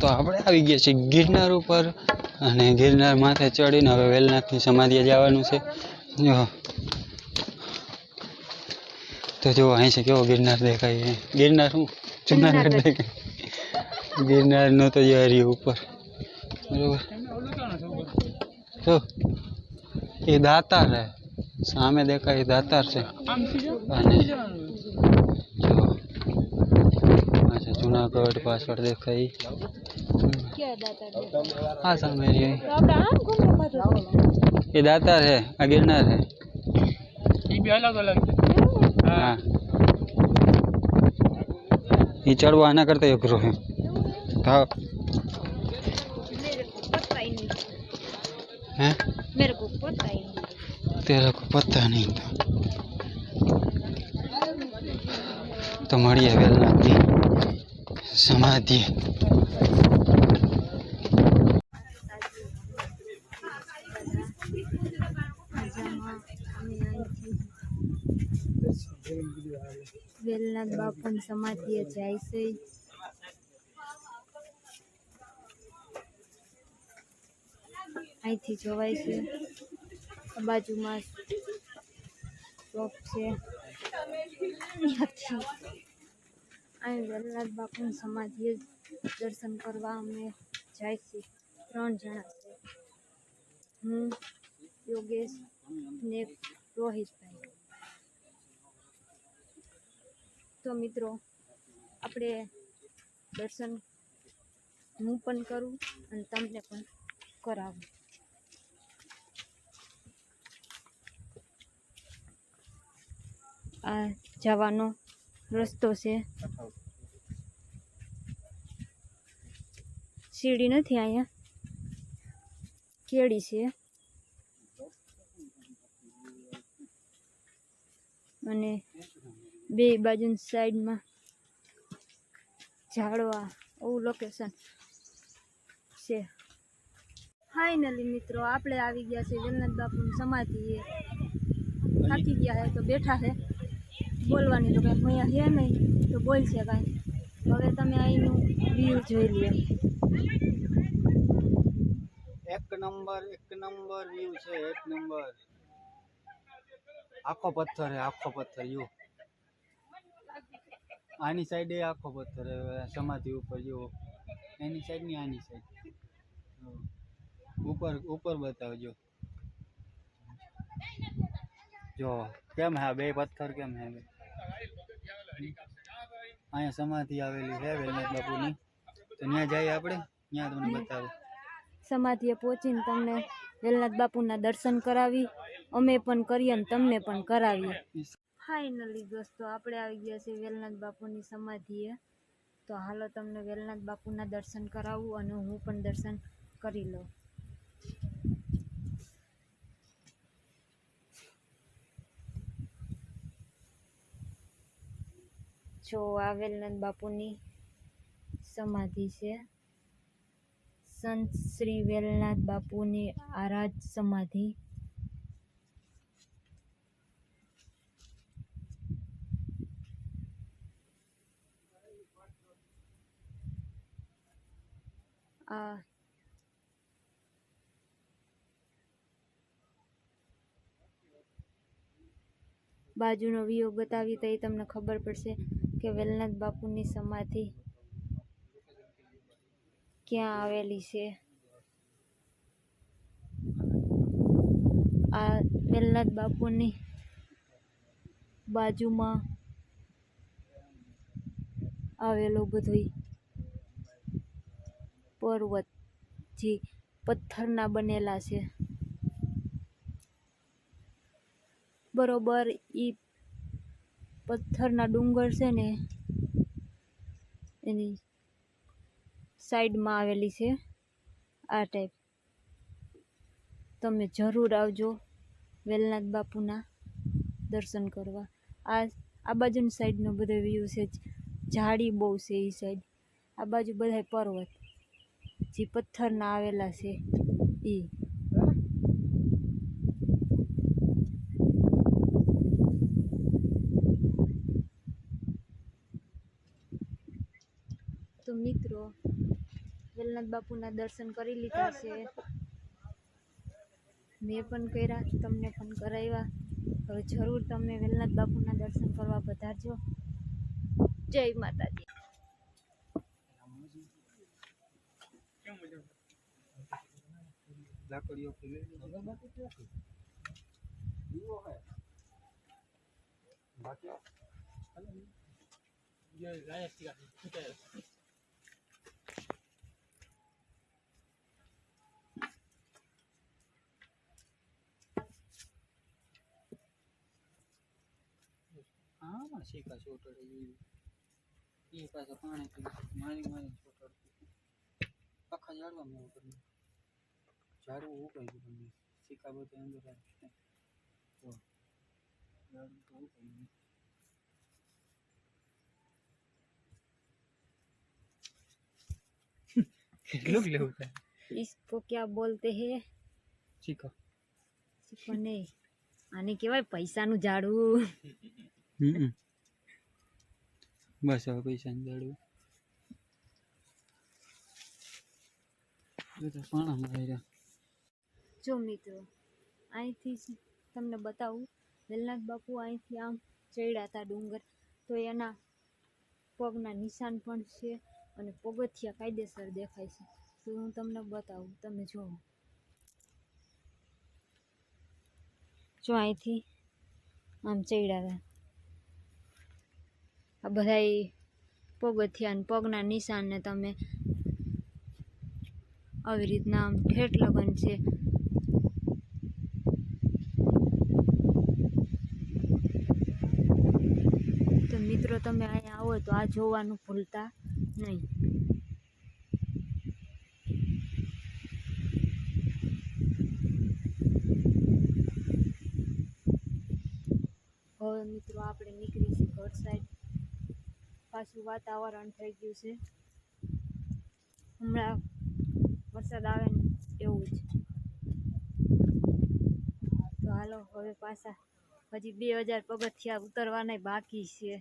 તો આપણે આવી ગયા છીએ ગિરનાર ઉપર અને ગિરનાર માથે ચડીને હવે વેલનાથની સમાધિએ જવાનું છે. જો. તો જો અહીં છે કેવો ગિરનાર દેખાય છે. ગિરનાર શું? જુનાગઢ દેખાય. ગિરનારનો તો જે ઉપર. બરોબર? જો. એ દાતાર છે. સામે દેખાય એ દાતાર છે. અને જો. જુનાગઢ પાછળ દેખાય. हाँ सर मेरी है? ये दातार है अगिरनार है। ये भी अलग अलग हाँ। ये चढ़वा आना करते एक है था हैं। मेरे को पता ही नहीं। को पता नहीं था। तो मड़ी है वेलनाथ समाधि। વેલનાથ બાપુની સમાધિએ જાય છે. અહીંથી જોવાય છે. આ બાજુમાં શોપ છે. ત્યાંથી અહીં વેલનાથ બાપુની સમાધિએ દર્શન કરવા અમે જાય છે. ત્રણ જણા છે. હું, યોગેશ ને એક રોહિતભાઈ તો મિત્રો, આપણે દર્શન હું પણ કરું અને તમને પણ કરાવું. આ જવાનો રસ્તો છે. સીડી નથી અહીંયા. કેળી છે. અને બે બાજુની સાઈડમાં ઝાડવા. એવું લોકેશન છે. ફાઇનલી મિત્રો, આપણે આવી ગયા છે વેલનાથ બાપુની એ. થાકી ગયા છે તો બેઠા છે બોલવાની તો કાંઈ અહીંયા છે નહીં, તો બોલશે કાંઈ. હવે તમે અહીંનું વ્યૂ જોઈ લ્યો. એક નંબર એક નંબર વ્યૂ છે, એક નંબર. આખો પથ્થર આખો પથ્થર, યુ. આની સાઈડે આખો પથ્થર સમાધિ ઉપર જુઓ એની સાઈડની આની સાઈડ ઉપર ઉપર બતાવજો. જો, કેમ હા બે પથ્થર કેમ હે? અહીંયા સમાધિ આવેલી છે વેલનાથ બાપુની. તો ત્યાં જઈએ આપણે? ત્યાં તમને બતાવે. સમાધિએ પહોંચીને તમને વેલનાથ બાપુના દર્શન કરાવી. અમે પણ કરીએ અને તમને પણ કરાવીએ. ફાઇનલી દોસ્તો, આપણે આવી ગયા છીએ વેલનાથ બાપુની સમાધિએ. તો હાલો તમને વેલનાથ બાપુના દર્શન કરાવું અને હું પણ દર્શન કરી લઉં. જો, આ વેલનાથ બાપુની સમાધિ છે. સંત શ્રી વેલનાથ બાપુની આરાધ સમાધિ. આ બાજુનો વ્યૂ બતાવી તો એ તમને ખબર પડશે કે વેલનાથ બાપુની સમાધિ ક્યાં આવેલી છે. આ વેલનાથ બાપુની બાજુમાં આવેલો બધોય પર્વત જે પથ્થરના બનેલા છે. બરોબર એ પથ્થરના ડુંગર છે ને, એની સાઈડમાં આવેલી છે આ ટાઈપ. તમે જરૂર આવજો વેલનાથ બાપુના દર્શન કરવા. આ આ બાજુની સાઈડનો બધો વ્યૂ છે ઝાડી બહુ છે એ સાઈડ. આ બાજુ બધા પર્વત. જે પથ્થરના આવેલા છે એ તો મિત્રો, વેલનાથ બાપુના દર્શન કરી લીધા છે. મેં પણ કર્યા, તમને પણ કરાવ્યા. હવે જરૂર તમે વેલનાથ બાપુના દર્શન કરવા પધારજો. જય માતાજી. લાકડીઓ હા શીખા ચોટડી. એ પાછા પાણી પી મારી મારી ચોટડતી આખા ઝાડવા મેં કરી ઝાડવું ઉકાઈ ગયું તમને શીખા બધા અંદર આવી તો ઝાડવું તો ઉકાઈ ગયું કેટલું લેવું થાય इसको क्या बोलते हैं શીખા શીખો નહીં આને કહેવાય પૈસાનું ઝાડવું હમ બસ હવે પૈસા ની ઝાડવું જો મિત્રો અહીંથી જ તમને બતાવું. વેલનાથ બાપુ અહીંથી આમ ચડ્યા ડુંગર. તો એના પગના નિશાન પણ છે અને પગથિયા કાયદેસર દેખાય છે. તો હું તમને બતાવું, તમે જુઓ. જો અહીંથી આમ ચડ્યા હતા આ બધા પગથિયા પગના નિશાનને તમે આવી રીતના આમ ઠેઠ લગન છે. તો મિત્રો, તમે અહીંયા આવો તો આ જોવાનું ભૂલતા નહીં. હવે મિત્રો, આપણે નીકળી છીએ ઘર સાઈડ. પાછું વાતાવરણ થઈ ગયું છે. હમણાં વરસાદ આવે ને એવું જ. તો હાલો, હવે પાછા હજી બે હજાર પગથિયા ઉતરવાના બાકી છે.